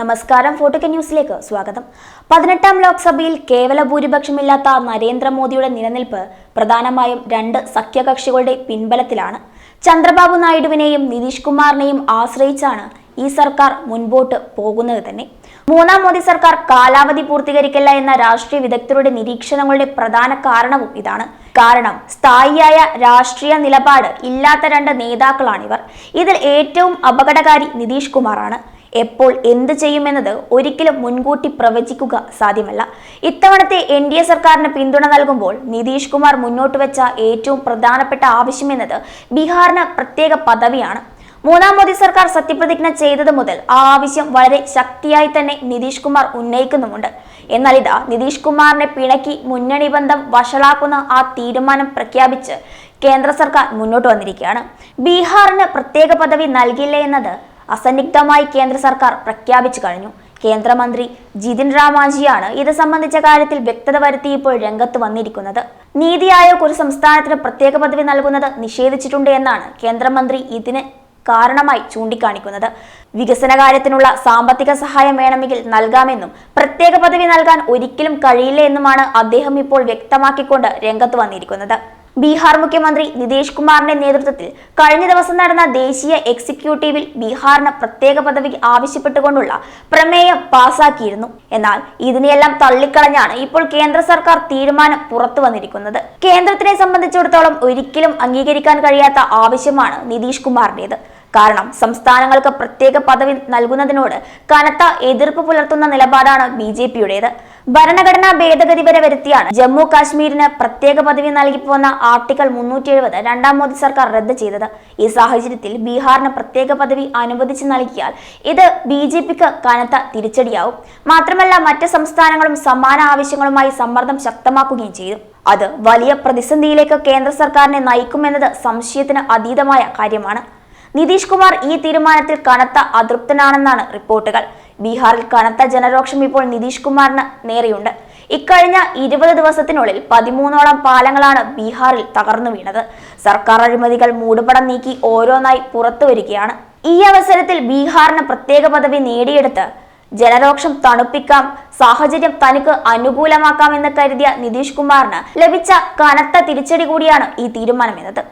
നമസ്കാരം ഫോട്ടോക്കെ ന്യൂസിലേക്ക് സ്വാഗതം. പതിനെട്ടാം ലോക്സഭയിൽ കേവല ഭൂരിപക്ഷമില്ലാത്ത നരേന്ദ്രമോദിയുടെ നിലനിൽപ്പ് പ്രധാനമായും രണ്ട് സഖ്യകക്ഷികളുടെ പിൻബലത്തിലാണ്. ചന്ദ്രബാബു നായിഡുവിനെയും നിതീഷ് കുമാറിനെയും ആശ്രയിച്ചാണ് ഈ സർക്കാർ മുൻപോട്ട് പോകുന്നത് തന്നെ. മൂന്നാം മോദി സർക്കാർ കാലാവധി പൂർത്തീകരിക്കില്ല എന്ന രാഷ്ട്രീയ വിദഗ്ധരുടെ നിരീക്ഷണങ്ങളുടെ പ്രധാന കാരണവും ഇതാണ്. കാരണം സ്ഥായിയായ രാഷ്ട്രീയ നിലപാട് ഇല്ലാത്ത രണ്ട് നേതാക്കളാണിവർ. ഇതിൽ ഏറ്റവും അപകടകാരി നിതീഷ് കുമാറാണ്. എപ്പോൾ എന്ത് ചെയ്യുമെന്നത് ഒരിക്കലും മുൻകൂട്ടി പ്രവചിക്കുക സാധ്യമല്ല. ഇത്തവണത്തെ എൻ ഡി എ സർക്കാരിന് പിന്തുണ നൽകുമ്പോൾ നിതീഷ് കുമാർ മുന്നോട്ട് വെച്ച ഏറ്റവും പ്രധാനപ്പെട്ട ആവശ്യമെന്നത് ബീഹാറിന് പ്രത്യേക പദവിയാണ്. മൂന്നാം മോദി സർക്കാർ സത്യപ്രതിജ്ഞ ചെയ്തത് മുതൽ ആ ആവശ്യം വളരെ ശക്തിയായി തന്നെ നിതീഷ് കുമാർ ഉന്നയിക്കുന്നുമുണ്ട്. എന്നാൽ ഇതാ നിതീഷ് കുമാറിനെ പിണക്കി മുന്നണി ബന്ധം വഷളാക്കുന്ന ആ തീരുമാനം പ്രഖ്യാപിച്ച് കേന്ദ്ര സർക്കാർ മുന്നോട്ട് വന്നിരിക്കുകയാണ്. ബീഹാറിന് പ്രത്യേക പദവി നൽകില്ല എന്നത് അസന്നിഗ്ധമായി കേന്ദ്ര സർക്കാർ പ്രഖ്യാപിച്ചു കഴിഞ്ഞു. കേന്ദ്രമന്ത്രി ജിതിൻ റാമാജിയാണ് ഇത് സംബന്ധിച്ച കാര്യത്തിൽ വ്യക്തത വരുത്തി ഇപ്പോൾ രംഗത്ത് വന്നിരിക്കുന്നത്. നീതി ആയോഗ് ഒരു സംസ്ഥാനത്തിന് പ്രത്യേക പദവി നൽകുന്നത് നിഷേധിച്ചിട്ടുണ്ട് എന്നാണ് കേന്ദ്രമന്ത്രി ഇതിന് കാരണമായി ചൂണ്ടിക്കാണിക്കുന്നത്. വികസന കാര്യത്തിനുള്ള സാമ്പത്തിക സഹായം വേണമെങ്കിൽ നൽകാമെന്നും പ്രത്യേക പദവി നൽകാൻ ഒരിക്കലും കഴിയില്ല എന്നുമാണ് അദ്ദേഹം ഇപ്പോൾ വ്യക്തമാക്കിക്കൊണ്ട് രംഗത്ത് വന്നിരിക്കുന്നത്. ബീഹാർ മുഖ്യമന്ത്രി നിതീഷ് കുമാറിന്റെ നേതൃത്വത്തിൽ കഴിഞ്ഞ ദിവസം നടന്ന ദേശീയ എക്സിക്യൂട്ടീവിൽ ബീഹാറിന് പ്രത്യേക പദവി ആവശ്യപ്പെട്ടുകൊണ്ടുള്ള പ്രമേയം പാസാക്കിയിരുന്നു. എന്നാൽ ഇതിനെയെല്ലാം തള്ളിക്കളഞ്ഞാണ് ഇപ്പോൾ കേന്ദ്ര സർക്കാർ തീരുമാനം പുറത്തു വന്നിരിക്കുന്നത്. കേന്ദ്രത്തിനെ സംബന്ധിച്ചിടത്തോളം ഒരിക്കലും അംഗീകരിക്കാൻ കഴിയാത്ത ആവശ്യമാണ് നിതീഷ് കുമാറിന്റേത്. കാരണം സംസ്ഥാനങ്ങൾക്ക് പ്രത്യേക പദവി നൽകുന്നതിനോട് കനത്ത എതിർപ്പ് പുലർത്തുന്ന നിലപാടാണ് ബി ജെ പിയുടേത്. ഭരണഘടനാ ഭേദഗതി വരെ വരുത്തിയാണ്. ജമ്മു കാശ്മീരിന് പ്രത്യേക പദവി നൽകി പോന്ന ആർട്ടിക്കിൾ മുന്നൂറ്റി എഴുപത് രണ്ടാം മോദി സർക്കാർ റദ്ദ് ചെയ്തത്. ഈ സാഹചര്യത്തിൽ ബീഹാറിന് പ്രത്യേക പദവി അനുവദിച്ച് നൽകിയാൽ ഇത് ബി ജെ പിക്ക് കനത്ത തിരിച്ചടിയാവും. മാത്രമല്ല മറ്റ് സംസ്ഥാനങ്ങളും സമാന ആവശ്യങ്ങളുമായി സമ്മർദ്ദം ശക്തമാക്കുകയും ചെയ്തു. അത് വലിയ പ്രതിസന്ധിയിലേക്ക് കേന്ദ്ര സർക്കാരിനെ നയിക്കുമെന്നത് സംശയത്തിന് അതീതമായ കാര്യമാണ്. നിതീഷ് കുമാർ ഈ തീരുമാനത്തിൽ കനത്ത അതൃപ്തനാണെന്നാണ് റിപ്പോർട്ടുകൾ. ബീഹാറിൽ കനത്ത ജനരോക്ഷം ഇപ്പോൾ നിതീഷ് കുമാറിന് നേരെയുണ്ട്. ഇക്കഴിഞ്ഞ ഇരുപത് ദിവസത്തിനുള്ളിൽ പതിമൂന്നോളം പാലങ്ങളാണ് ബീഹാറിൽ തകർന്നു വീണത്. സർക്കാർ അഴിമതികൾ മൂടുപടം നീക്കി ഓരോന്നായി പുറത്തു വരികയാണ്. ഈ അവസരത്തിൽ ബീഹാറിന് പ്രത്യേക പദവി നേടിയെടുത്ത് ജനരോക്ഷം തണുപ്പിക്കാം സാഹചര്യം തനിക്ക് അനുകൂലമാക്കാം എന്ന് കരുതിയ നിതീഷ് കുമാറിന് ലഭിച്ച കനത്ത തിരിച്ചടി കൂടിയാണ് ഈ തീരുമാനം എന്നത്